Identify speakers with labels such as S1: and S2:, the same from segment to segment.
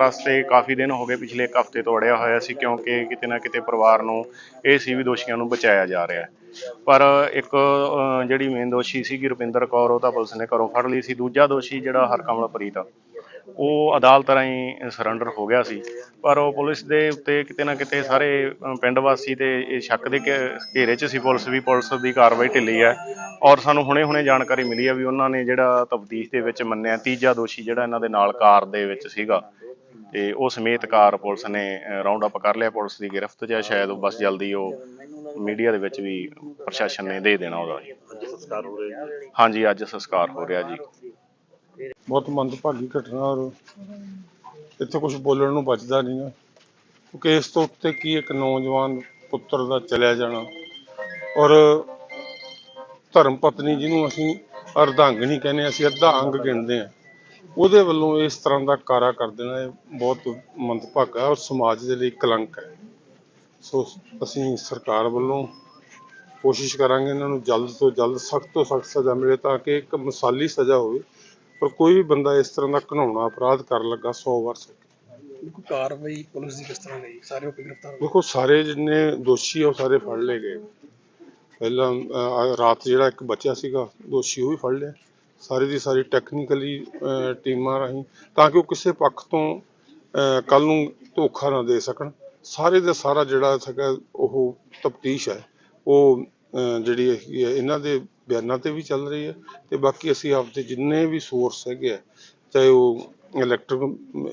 S1: ਰਸਤੇ ਕਾਫੀ ਦਿਨ ਹੋ ਗਏ ਪਿਛਲੇ ਇੱਕ ਹਫ਼ਤੇ ਤੋਂ ਅੜਿਆ ਹੋਇਆ ਸੀ ਕਿਉਂਕਿ ਕਿਤੇ ਨਾ ਕਿਤੇ ਪਰਿਵਾਰ ਨੂੰ, ਇਹ ਸੀ ਵੀ ਦੋਸ਼ੀਆਂ ਨੂੰ ਬਚਾਇਆ ਜਾ ਰਿਹਾ ਪਰ ਇੱਕ ਜਿਹੜੀ ਮੇਨ ਦੋਸ਼ੀ ਸੀਗੀ ਰੁਪਿੰਦਰ ਕੌਰ, ਉਹ ਤਾਂ ਪੁਲਿਸ ਨੇ ਘਰੋਂ ਫੜ ਲਈ ਸੀ। ਦੂਜਾ ਦੋਸ਼ੀ ਜਿਹੜਾ ਹਰਕਮਲਪ੍ਰੀਤ ਉਹ ਅਦਾਲਤ ਰਾਹੀਂ ਸਰੈਂਡਰ ਹੋ ਗਿਆ ਸੀ। ਪਰ ਉਹ ਪੁਲਿਸ ਦੇ ਉੱਤੇ ਕਿਤੇ ਨਾ ਕਿਤੇ ਸਾਰੇ ਪਿੰਡ ਵਾਸੀ ਤੇ ਇਹ ਸ਼ੱਕ ਦੇ ਘੇ- ਘੇਰੇ 'ਚ ਸੀ ਪੁਲਿਸ ਵੀ ਪੁਲਿਸ ਦੀ ਕਾਰਵਾਈ ਢਿੱਲੀ ਹੈ। ਔਰ ਸਾਨੂੰ ਹੁਣੇ-ਹੁਣੇ ਜਾਣਕਾਰੀ ਮਿਲੀ ਹੈ ਵੀ ਉਹਨਾਂ ਨੇ ਜਿਹੜਾ ਤਫਤੀਸ਼ ਦੇ ਵਿੱਚ ਮੰਨਿਆ, ਤੀਜਾ ਦੋਸ਼ੀ ਜਿਹੜਾ ਇਹਨਾਂ ਦੇ ਨਾਲ ਕਾਰ ਦੇ ਵਿੱਚ ਸੀਗਾ। ਤੇ ਉਹ ਸਮੇਤ ਕਾਰ ਪੁਲਿਸ ਨੇ ਰਾਉਂਡ ਅਪ ਕਰ ਲਿਆ। ਪੁਲਿਸ ਦੀ ਗਿਰਫਤ 'ਚ ਹੈ ਸ਼ਾਇਦ ਉਹ ਬਸ ਜਲਦੀ ਉਹ ਮੀਡੀਆ ਦੇ ਵਿੱਚ ਵੀ ਪ੍ਰਸ਼ਾਸਨ ਨੇ ਦੇ ਦੇਣਾ ਉਹਦਾ।
S2: ਸੰਸਕਾਰ ਹੋ ਰਿਹਾ
S1: ਹਾਂਜੀ, ਅੱਜ ਸੰਸਕਾਰ ਹੋ ਰਿਹਾ ਜੀ।
S3: ਬਹੁਤ ਮੰਦਭਾਗੀ ਘਟਨਾ ਔਰ ਇੱਥੇ ਕੁਝ ਬੋਲਣ ਨੂੰ ਬਚਦਾ ਨਹੀਂ ਹੈ। ਕਿਉਂਕਿ ਇਸ ਤੋਂ ਉੱਤੇ ਕੀ ਇੱਕ ਨੌਜਵਾਨ ਪੁੱਤਰ ਦਾ ਚਲਿਆ ਜਾਣਾ ਔਰ ਧਰਮ ਪਤਨੀ ਜਿਹਨੂੰ ਅਸੀਂ ਅਰਧਾਂਗਣੀ ਕਹਿੰਦੇ ਅਸੀਂ ਅੱਧਾ ਅੰਗ ਗਿਣਦੇ ਆ ਉਹਦੇ ਵੱਲੋਂ ਇਸ ਤਰ੍ਹਾਂ ਦਾ ਕਾਰਾ ਕਰ ਦੇਣਾ ਇਹ ਬਹੁਤ ਮੰਦਭਾਗਾ ਔਰ ਸਮਾਜ ਦੇ ਲਈ ਕਲੰਕ ਹੈ। ਸੋ ਅਸੀਂ ਸਰਕਾਰ ਵੱਲੋਂ ਕੋਸ਼ਿਸ਼ ਕਰਾਂਗੇ ਇਹਨਾਂ ਨੂੰ ਜਲਦ ਤੋਂ ਜਲਦ ਸਖਤ ਤੋਂ ਸਖਤ ਸਜ਼ਾ ਮਿਲੇ ਤਾਂ ਕਿ ਇੱਕ ਮਿਸਾਲੀ ਸਜ਼ਾ ਹੋਵੇ ਪਰ ਕੋਈ ਵੀ ਬੰਦਾ ਇਸ ਤਰ੍ਹਾਂ ਦਾ ਘਿਨਾਉਣਾ ਅਪਰਾਧ ਕਰਨ ਲੱਗਾ 100 ਵਾਰ ਸਕੇ
S4: ਕੋਈ ਕਾਰਵਾਈ ਪੁਲਿਸ ਦੀ ਕਿਸ ਤਰ੍ਹਾਂ ਗਈ ਸਾਰੇ ਉਹ ਗ੍ਰਿਫਤਾਰ
S3: ਦੇਖੋ ਸਾਰੇ ਜਿੰਨੇ ਦੋਸ਼ੀ ਆ ਉਹ ਸਾਰੇ ਫੜ ਲਏ ਗਏ। ਪਹਿਲਾਂ ਅਹ, ਰਾਤ ਜਿਹੜਾ ਇੱਕ ਬੱਚਾ ਸੀਗਾ ਦੋਸ਼ੀ ਉਹ ਵੀ ਫੜ ਲਿਆ। ਸਾਰੀ ਦੀ ਸਾਰੀ ਟੈਕਨੀਕਲੀ ਟੀਮਾਂ ਰਾਹੀਂ, ਤਾਂ ਕਿ ਉਹ ਕਿਸੇ ਪੱਖ ਤੋਂ ਕੱਲ ਨੂੰ ਧੋਖਾ ਨਾ ਦੇ ਸਕਣ। ਸਾਰੇ ਦਾ ਸਾਰਾ ਜਿਹੜਾ ਹੈਗਾ, ਉਹ ਤਫਤੀਸ਼ ਹੈ। ਉਹ ਜਿਹੜੀ ਹੈਗੀ ਹੈ, ਇਹਨਾਂ ਦੇ ਬਿਆਨਾਂ ਤੇ ਵੀ ਚੱਲ ਰਹੀ ਹੈ ਤੇ ਬਾਕੀ ਅਸੀਂ ਆਪਦੇ ਜਿੰਨੇ ਵੀ ਸੋਰਸ ਹੈਗੇ ਆ, ਚਾਹੇ ਉਹ ਇਲੈਕਟ੍ਰਿਕ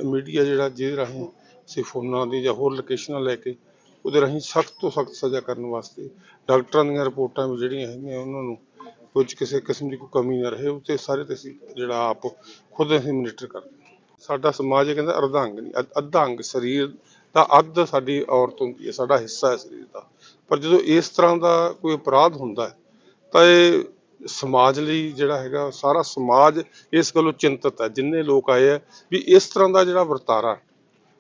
S3: ਮੀਡੀਆ ਜਿਹੜਾ, ਜਿਹਦੇ ਰਾਹੀਂ ਅਸੀਂ ਫੋਨਾਂ ਦੀ ਜਾਂ ਹੋਰ ਲੋਕੇਸ਼ਨਾਂ ਲੈ ਕੇ, ਉਹਦੇ ਰਾਹੀਂ ਸਖਤ ਤੋਂ ਸਖਤ ਸਜ਼ਾ ਕਰਨ ਵਾਸਤੇ ਡਾਕਟਰਾਂ ਦੀਆਂ ਰਿਪੋਰਟਾਂ ਵੀ ਜਿਹੜੀਆਂ ਹੈਗੀਆਂ ਉਹਨਾਂ ਨੂੰ ਕੁਝ ਕਿਸੇ ਕਿਸਮ ਦੀ ਕੋਈ ਕਮੀ ਨਾ ਰਹੇ ਉੱਤੇ ਸਾਰੇ ਤੇ ਅਸੀਂ ਜਿਹੜਾ ਆਪ ਖੁਦ ਅਸੀਂ ਮੋਨੀਟਰ ਕਰਦੇ ਸਾਡਾ ਸਮਾਜ ਇਹ ਕਹਿੰਦਾ ਅਰਧਾਂਗ ਨਹੀਂ ਅੱਧ- ਅੱਧਾ ਅੰਗ ਸਰੀਰ ਦਾ ਅੱਧ ਸਾਡੀ ਔਰਤ ਹੁੰਦੀ ਹੈ, ਸਾਡਾ ਹਿੱਸਾ ਹੈ ਸਰੀਰ ਦਾ। ਪਰ ਜਦੋਂ ਇਸ ਤਰ੍ਹਾਂ ਦਾ ਕੋਈ ਅਪਰਾਧ ਹੁੰਦਾ ਹੈ, ਤਾਂ ਇਹ ਸਮਾਜ ਲਈ ਜਿਹੜਾ ਹੈਗਾ, ਸਾਰਾ ਸਮਾਜ ਇਸ ਗੱਲੋਂ ਚਿੰਤਤ ਹੈ। ਜਿੰਨੇ ਲੋਕ ਆਏ ਆ ਵੀ ਇਸ ਤਰ੍ਹਾਂ ਦਾ ਜਿਹੜਾ ਵਰਤਾਰਾ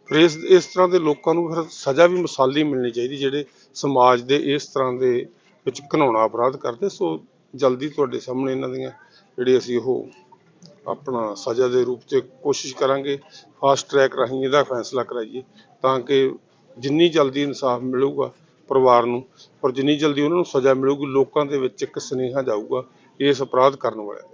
S3: ਫਿਰ ਇਸ ਇਸ ਤਰ੍ਹਾਂ ਦੇ ਲੋਕਾਂ ਨੂੰ ਫਿਰ ਸਜ਼ਾ ਵੀ ਮਿਸਾਲੀ ਮਿਲਣੀ ਚਾਹੀਦੀ, ਜਿਹੜੇ ਸਮਾਜ ਦੇ ਇਸ ਤਰ੍ਹਾਂ ਦੇ ਵਿੱਚ ਘਿਨਾਉਣਾ ਅਪਰਾਧ ਕਰਦੇ। ਸੋ ਜਲਦੀ ਤੁਹਾਡੇ ਸਾਹਮਣੇ ਇਹਨਾਂ ਦੀਆਂ ਜਿਹੜੀ ਅਸੀਂ ਉਹ ਆਪਣਾ ਸਜ਼ਾ ਦੇ ਰੂਪ 'ਚ ਕੋਸ਼ਿਸ਼ ਕਰਾਂਗੇ ਫਾਸਟ ਟਰੈਕ ਰਾਹੀਂ ਇਹਦਾ ਫੈਸਲਾ ਕਰਾਈਏ ਤਾਂ ਕਿ ਜਿੰਨੀ ਜਲਦੀ ਇਨਸਾਫ ਮਿਲੂਗਾ ਪਰਿਵਾਰ ਨੂੰ, ਔਰ ਜਿੰਨੀ ਜਲਦੀ ਉਹਨਾਂ ਨੂੰ ਸਜ਼ਾ ਮਿਲੂਗੀ, ਲੋਕਾਂ ਦੇ ਵਿੱਚ ਇੱਕ ਸੁਨੇਹਾ ਜਾਊਗਾ ਇਸ ਅਪਰਾਧ ਕਰਨ ਵਾਲਿਆਂ